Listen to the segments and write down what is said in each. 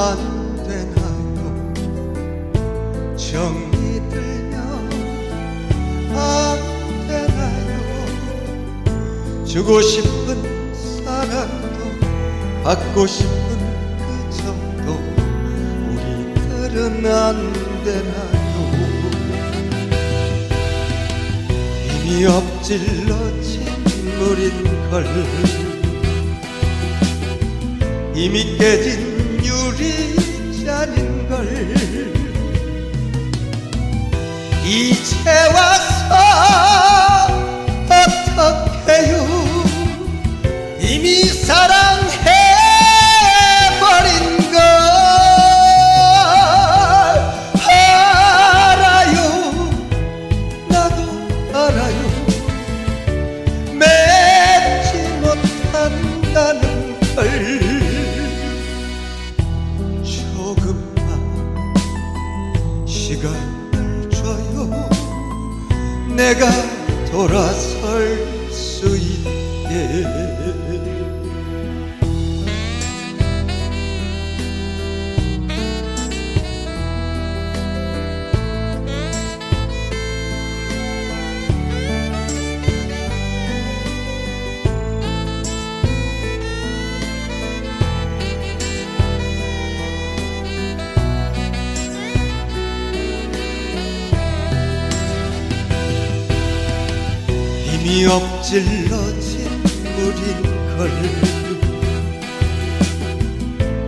안 되나요? 정이 들면 안 되나요? 주고 싶은 사랑도 받고 싶은 그 정도 우리들은 안 되나요? 이미 엎질러진 물인 걸 이미 깨진 유리잔인 걸. 이제 와서 시간을 줘요. 내가 돌아설 수 있게 이미 엎질러진 물인걸.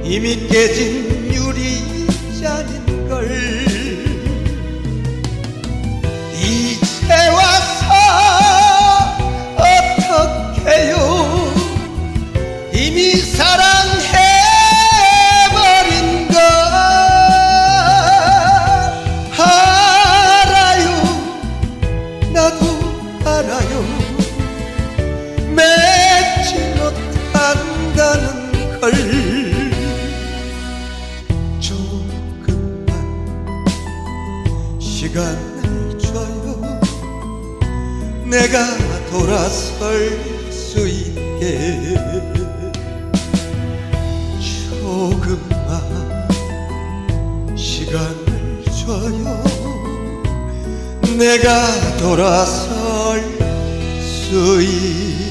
이미 깨진 시간을 줘요. 내가 돌아설 수 있게 조금만 시간을 줘요. 내가 돌아설 수 있게